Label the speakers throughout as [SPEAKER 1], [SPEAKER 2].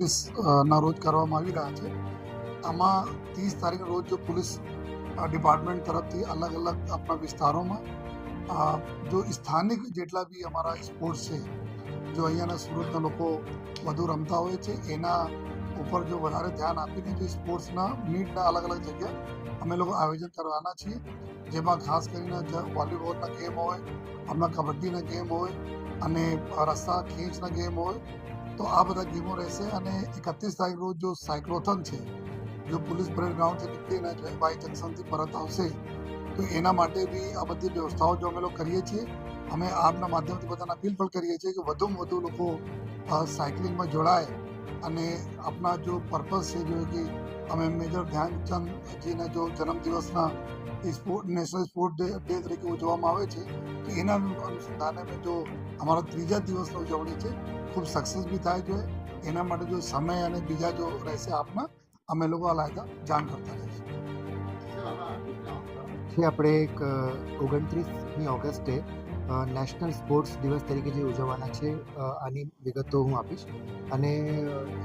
[SPEAKER 1] ના રોજ કરવામાં આવી રહ્યા છે. આમાં ત્રીસ તારીખના રોજ જો પોલીસ ડિપાર્ટમેન્ટ તરફથી અલગ અલગ આપણા વિસ્તારોમાં જો સ્થાનિક જેટલા બી અમારા સ્પોર્ટ્સ છે, જો અહીંયાના સુરતના લોકો વધુ રમતા હોય છે, એના ઉપર જો વધારે ધ્યાન આપીને જે સ્પોર્ટ્સના મીટના અલગ અલગ જગ્યા અમે લોકો આયોજન કરવાના છીએ. જેમાં ખાસ કરીને વોલીબોલના ગેમ હોય હમણાં કબડ્ડીના ગેમ હોય, અને રસ્તા ખેંચના ગેમ હોય તો આ બધા ગેમો રહેશે અને એકત્રીસ તારીખ રોજ જો સાયક્લોથન છે, જો પોલીસ પરેડ ગ્રાઉન્ડથી નીકળીને જો વાય જંકશનથી પરત આવશે, તો એના માટે બી આ બધી વ્યવસ્થાઓ જો અમે લોકો કરીએ છીએ, અમે આપના માધ્યમથી બધાને અપીલ પણ કરીએ છીએ કે વધુમાં વધુ લોકો સાયકલિંગમાં જોડાય અને આપણા જો પર્પઝ છે જો કે અમે મેજર ધ્યાનચંદજીના જો જન્મદિવસના સ્પોર્ટ નેશનલ સ્પોર્ટ ડે તરીકે ઉજવવામાં આવે છે, તો એના અનુસંધાને અમે જો અમારા ત્રીજા દિવસની ઉજવણી છે ખૂબ સક્સેસ બી થાય જોઈએ એના માટે જો સમય અને બીજા જો રહેશે આપના, અમે લોકો અલાયદા જાણ કરતા રહીશું.
[SPEAKER 2] પછી આપણે એક ઓગણત્રીસમી ઓગસ્ટે નેશનલ સ્પોર્ટ્સ દિવસ તરીકે જે ઉજવવાના છે આની વિગતો હું આપીશ. અને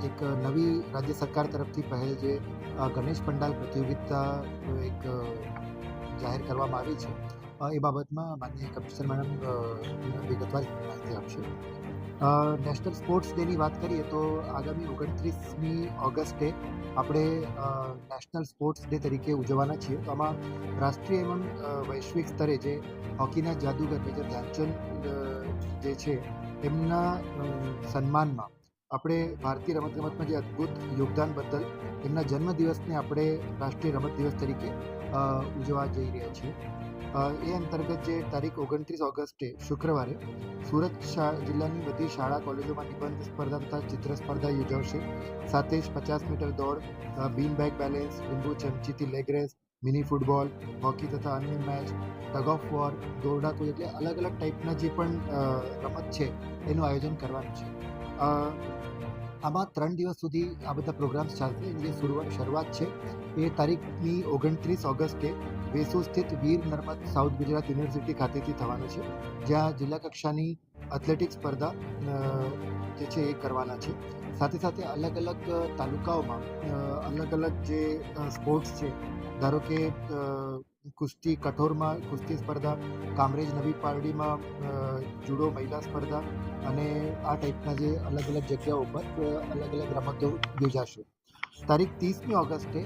[SPEAKER 2] એક નવી રાજ્ય સરકાર તરફથી પહેલ જે ગણેશ પંડાલ પ્રતિયોગિતા એક જાહેર કરવામાં આવી છે. એ બાબતમાં માનનીય કમિશનર મેડમ વિગતવાર માહિતી આપશે. નેશનલ સ્પોર્ટ્સ ડેની વાત કરીએ તો આગામી ઓગણત્રીસમી ઓગસ્ટે આપણે નેશનલ સ્પોર્ટ્સ ડે તરીકે ઉજવવાના છીએ. તો આમાં રાષ્ટ્રીય એવં વૈશ્વિક સ્તરે જે હોકીના જાદુગર મેજર ધ્યાનચંદ જે છે, એમના સન્માનમાં આપણે ભારતીય રમતગમતમાં જે અદ્ભુત યોગદાન બદલ એમના જન્મદિવસને આપણે રાષ્ટ્રીય રમત દિવસ તરીકે ઉજવવા જઈ રહ્યા છીએ. એ અંતર્ગત જે તારીખ ઓગણત્રીસ ઓગસ્ટે શુક્રવારે સુરત જિલ્લાની બધી શાળા કોલેજોમાં નિબંધ સ્પર્ધા તથા ચિત્ર સ્પર્ધા યોજાશે સાથે જ પચાસ મીટર દોડ બીન બેગ બેલેન્સ, લીંબુ ચમચીથી leg race mini football, hockey તથા અન્ય મેચ, ટગ ઓફ વોર દોરડા કૂદ એટલે અલગ અલગ ટાઈપના જે પણ રમત છે, એનું આયોજન કરવાનું છે. આમાં ત્રણ દિવસ સુધી આ બધા પ્રોગ્રામ્સ ચાલશે. એની જે શરૂઆત છે એ તારીખની ઓગણત્રીસ ઓગસ્ટે વેસુ સ્થિત વીર નર્મદ સાઉથ ગુજરાત યુનિવર્સિટી ખાતેથી થવાનું છે. જ્યાં જિલ્લા કક્ષાની એથ્લેટિક સ્પર્ધા જે છે એ કરવાના છે. સાથે સાથે અલગ અલગ તાલુકાઓમાં અલગ અલગ જે સ્પોર્ટ્સ છે, ધારો કે કુસ્તી કઠોરમાં કુસ્તી સ્પર્ધા, કામરેજ નવી પારડીમાં જુડો મહિલા સ્પર્ધા અને આ ટાઈપના જે અલગ અલગ જગ્યાઓ પર અલગ અલગ રમતો યોજાશે. તારીખ ત્રીસમી ઓગસ્ટે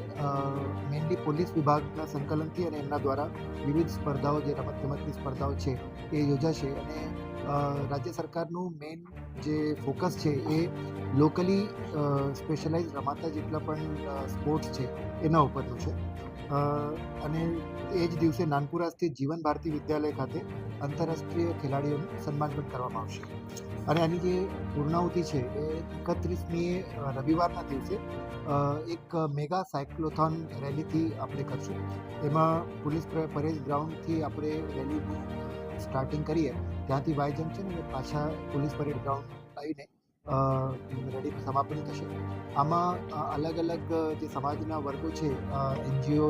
[SPEAKER 2] મેઇનલી પોલીસ વિભાગના સંકલનથી અને એમના દ્વારા વિવિધ સ્પર્ધાઓ જે રમતગમતની સ્પર્ધાઓ છે એ યોજાશે અને રાજ્ય સરકારનું મેઇન જે ફોકસ છે એ લોકલી સ્પેશિયલાઇઝ રમાતા જેટલા પણ સ્પોર્ટ્સ છે એના ઉપરનું છે. અને એ જ દિવસે નાનપુરા સ્થિત જીવન ભારતી વિદ્યાલય ખાતે આંતરરાષ્ટ્રીય ખેલાડીઓનું સન્માન પણ કરવામાં આવશે. અને આની જે પૂર્ણાહુતિ છે, એ એકત્રીસમી રવિવારના દિવસે એક મેગા સાયક્લોથોન રેલીથી આપણે કરશું. એમાં પોલીસ પ- પરેડ ગ્રાઉન્ડથી આપણે રેલીનું સ્ટાર્ટિંગ કરીએ. ત્યાંથી વાય જંકશન અને પાછા પોલીસ પરેડ ગ્રાઉન્ડ આવીને રેલીનું સમાપન થશે. આમાં અલગ અલગ જે સમાજના વર્ગો છે એનજીઓ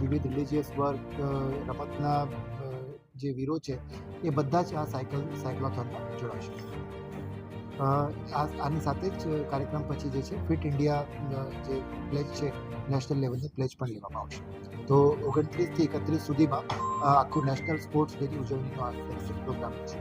[SPEAKER 2] વિવિધ રિલિજિયસ વર્ગ રમતના જે વીરો છે, એ બધા જ આ સાયકલ, સાયક્લોથોનમાં જોડાશે. આની સાથે જ કાર્યક્રમ પછી જે છે, ફિટ ઇન્ડિયા જે પ્લેજ છે, નેશનલ લેવલની પ્લેજ પણ લેવામાં આવશે. તો ઓગણત્રીસથી એકત્રીસ સુધીમાં આખું નેશનલ સ્પોર્ટ્સ ડેની ઉજવણીનો આ પ્રોગ્રામ છે.